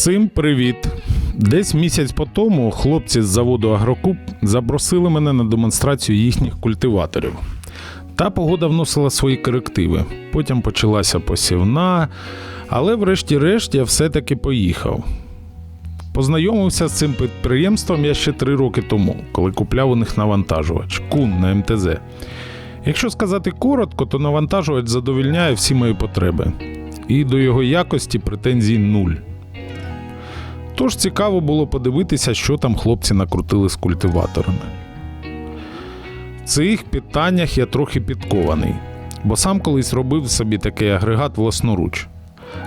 Всім привіт! Десь місяць по тому хлопці з заводу Агрокуб запросили мене на демонстрацію їхніх культиваторів. Та погода вносила свої корективи. Потім почалася посівна, але врешті-решт я все-таки поїхав. Познайомився з цим підприємством я ще три роки тому, коли купляв у них навантажувач Кун на МТЗ. Якщо сказати коротко, то навантажувач задовільняє всі мої потреби. І до його якості претензій нуль. Тож цікаво було подивитися, що там хлопці накрутили з культиваторами. В цих питаннях я трохи підкований, бо сам колись робив собі такий агрегат власноруч.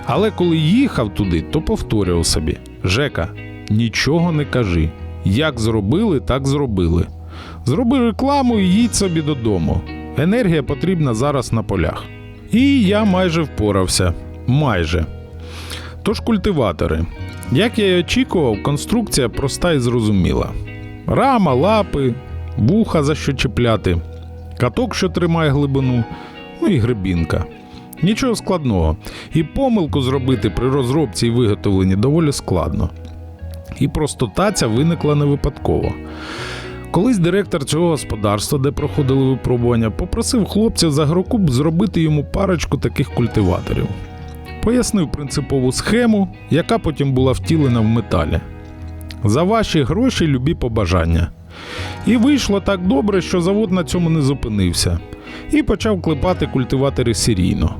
Але коли їхав туди, то повторював собі: Жека, нічого не кажи. Як зробили, так зробили. Зроби рекламу і їдь собі додому. Енергія потрібна зараз на полях. І я майже впорався. Майже. Тож культиватори. Як я й очікував, конструкція проста і зрозуміла: рама, лапи, вуха за що чіпляти, каток, що тримає глибину, ну і грибінка. Нічого складного. І помилку зробити при розробці і виготовленні доволі складно. І простота ця виникла не випадково. Колись директор цього господарства, де проходили випробування, попросив хлопців з агрокуб зробити йому парочку таких культиваторів. Пояснив принципову схему, яка потім була втілена в металі. За ваші гроші любі побажання. І вийшло так добре, що завод на цьому не зупинився, і почав клепати культиватори серійно.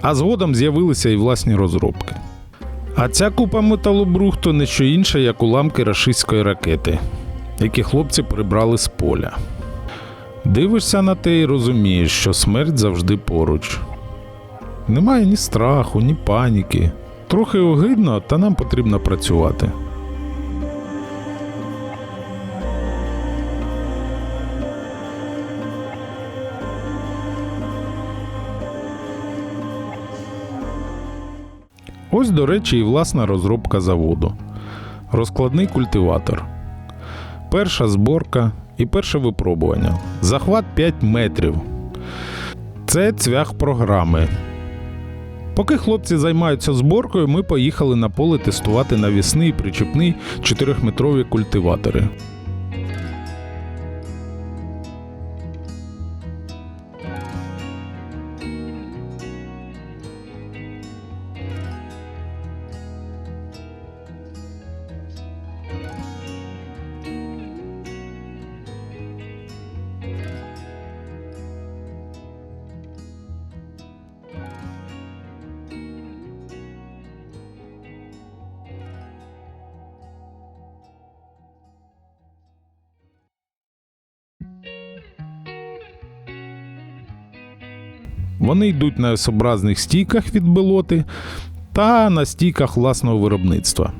А згодом з'явилися і власні розробки. А ця купа металобрухту не що інше, як уламки рашистської ракети, які хлопці прибрали з поля. Дивишся на те і розумієш, що смерть завжди поруч. Немає ні страху, ні паніки. Трохи огидно, та нам потрібно працювати. Ось, до речі, і власна розробка заводу. Розкладний культиватор. Перша зборка і перше випробування. Захват 5 метрів. Це цвях програми. Поки хлопці займаються зборкою, ми поїхали на поле тестувати навісний причепний 4-метрові культиватори. Вони йдуть на S-образних стійках від белоти та на стійках власного виробництва.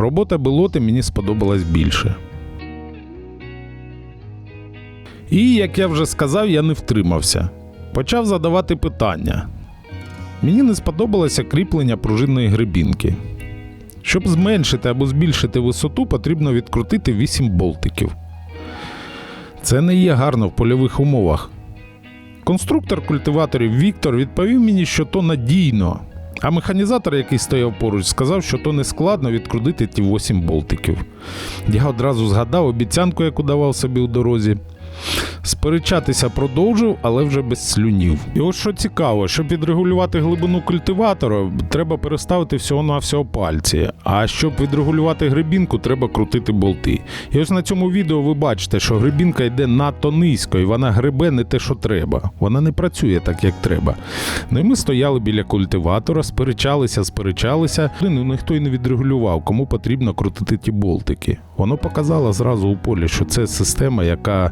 Робота белоти мені сподобалась більше. І, як я вже сказав, я не втримався. Почав задавати питання. Мені не сподобалося кріплення пружинної грибінки. Щоб зменшити або збільшити висоту, потрібно відкрутити 8 болтиків. Це не є гарно в польових умовах. Конструктор культиваторів Віктор відповів мені, що то надійно, а механізатор, який стояв поруч, сказав, що то не складно відкрутити ті 8 болтиків. Я одразу згадав обіцянку, яку давав собі у дорозі. Сперечатися продовжив, але вже без слюнів. І ось що цікаво, щоб відрегулювати глибину культиватора, треба переставити всього на всього пальці. А щоб відрегулювати грибінку, треба крутити болти. І ось на цьому відео ви бачите, що грибінка йде надто низько, і вона грибе не те, що треба. Вона не працює так, як треба. Ну і ми стояли біля культиватора, сперечалися, сперечалися. Ну ніхто й не відрегулював, кому потрібно крутити ті болтики. Воно показало зразу у полі, що це система, яка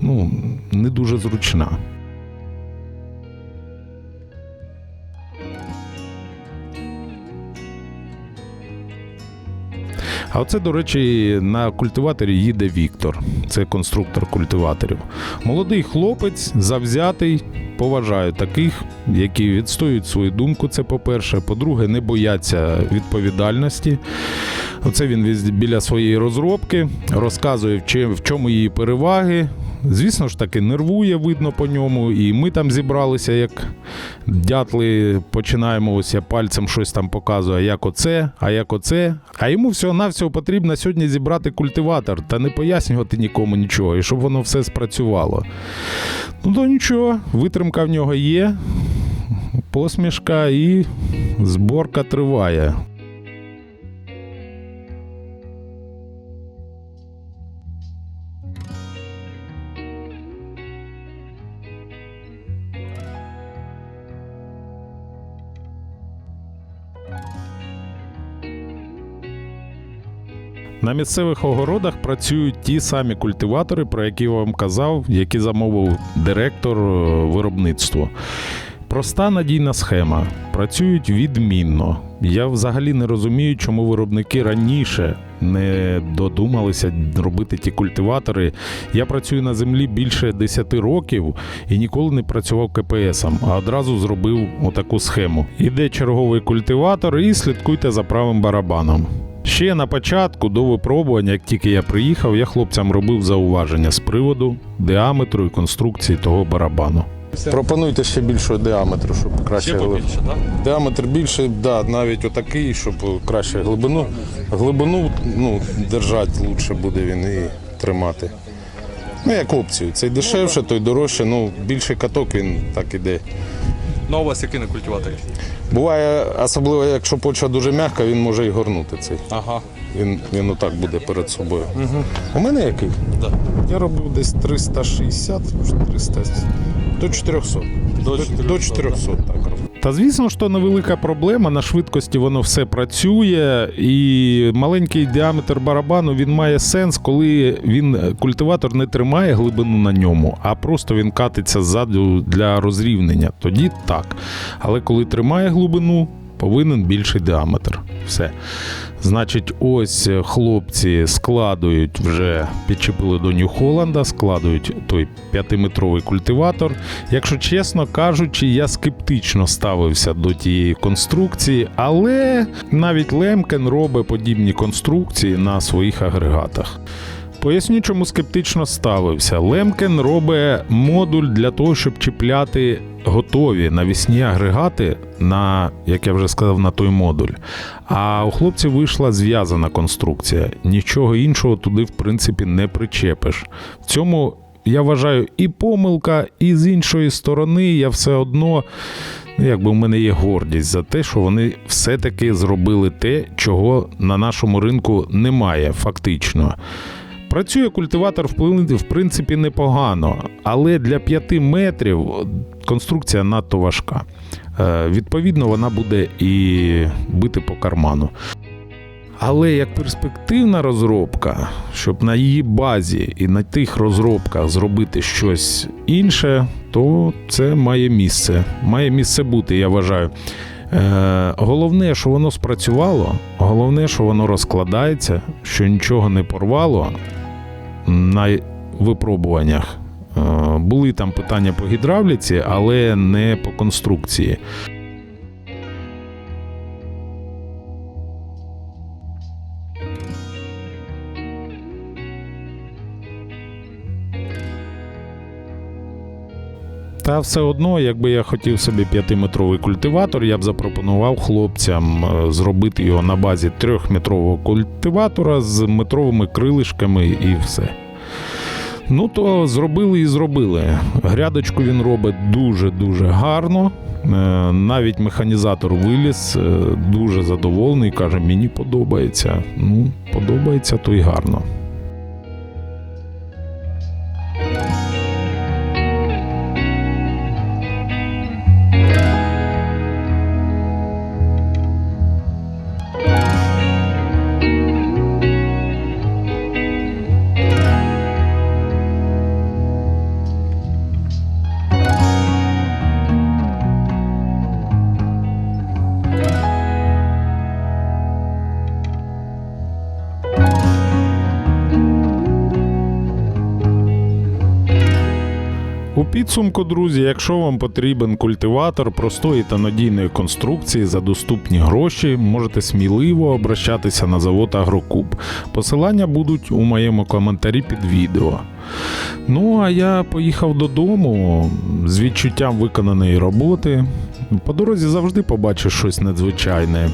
ну, не дуже зручна. А оце, до речі, на культиваторі їде Віктор. Це конструктор культиваторів. Молодий хлопець, завзятий. Поважаю таких, які відстоюють свою думку. Це по-перше. По-друге, не бояться відповідальності. Оце він біля своєї розробки, розказує, в чому її переваги. Звісно ж таки, нервує, видно по ньому. І ми там зібралися, як дятли, починаємо ось я пальцем щось там показує, як оце, а як оце. А йому всього-навсього потрібно сьогодні зібрати культиватор та не пояснювати нікому нічого, і щоб воно все спрацювало. Ну то нічого, витримка в нього є, посмішка і зборка триває. На місцевих огородах працюють ті самі культиватори, про які я вам казав, які замовив директор е, виробництва. Проста надійна схема. Працюють відмінно. Я взагалі не розумію, чому виробники раніше не додумалися робити ті культиватори. Я працюю на землі більше 10 років і ніколи не працював КПСом, а одразу зробив отаку схему. Іде черговий культиватор і слідкуйте за правим барабаном. Ще на початку до випробування, як тільки я приїхав, я хлопцям робив зауваження з приводу діаметру і конструкції того барабану. Пропонуйте ще більшого діаметру, щоб краще Ще побільше, так? Діаметр більше, да, навіть отакий, щоб краще глибину. Глибину ну, держати лучше буде він і тримати. Ну, як опцію. Цей дешевше, той дорожче, ну більший каток він так іде. Ну, а у вас який на культиваторі? Буває, особливо якщо почва дуже м'яка, він може і горнути цей. Ага. Він, він отак буде перед собою. У мене який? Да. Я робив десь 360, 300, до 400. До До 400, 400 так. Та звісно ж, невелика проблема. На швидкості воно все працює, і маленький діаметр барабану він має сенс, коли він культиватор не тримає глибину на ньому, а просто він катиться ззаду для розрівнення. Тоді так. Але коли тримає глибину, повинен більший діаметр. Все. Значить, ось е, хлопці складують вже підчепили до Нью-Холланда, складують той п'ятиметровий культиватор. Якщо чесно кажучи, я скептично ставився до тієї конструкції, але навіть Лемкен робить подібні конструкції на своїх агрегатах. Поясню, чому скептично ставився. Лемкен робить модуль для того, щоб чіпляти готові навісні агрегати на, як я вже сказав, на той модуль. А у хлопців вийшла зв'язана конструкція. Нічого іншого туди, в принципі, не причепиш. В цьому я вважаю і помилка, і з іншої сторони я все одно. Ну, якби в мене є гордість за те, що вони все-таки зробили те, чого на нашому ринку немає, фактично. Працює культиватор в принципі непогано, але для 5 метрів конструкція надто важка. Е, Відповідно, вона буде і бити по карману. Але як перспективна розробка, щоб на її базі і на тих розробках зробити щось інше, то це має місце. Має місце бути, я вважаю. Е, головне, що воно спрацювало, головне, що воно розкладається, що нічого не порвало на випробуваннях. Е, були там питання по гідравліці, але не по конструкції. Та все одно, якби я хотів собі 5-метровий культиватор, я б запропонував хлопцям е, зробити його на базі 3-метрового культиватора з метровими крилишками і все. Ну то зробили і зробили. Грядочку він робить дуже-дуже гарно. Е, Навіть механізатор виліз, е, дуже задоволений, каже, мені подобається. Ну, подобається, то й гарно. У підсумку, друзі, якщо вам потрібен культиватор простої та надійної конструкції за доступні гроші, можете сміливо обращатися на завод Агрокуб. Посилання будуть у моєму коментарі під відео. Ну, а я поїхав додому з відчуттям виконаної роботи. По дорозі завжди побачиш щось надзвичайне.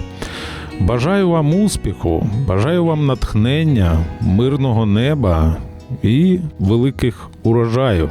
Бажаю вам успіху, бажаю вам натхнення, мирного неба і великих урожаїв.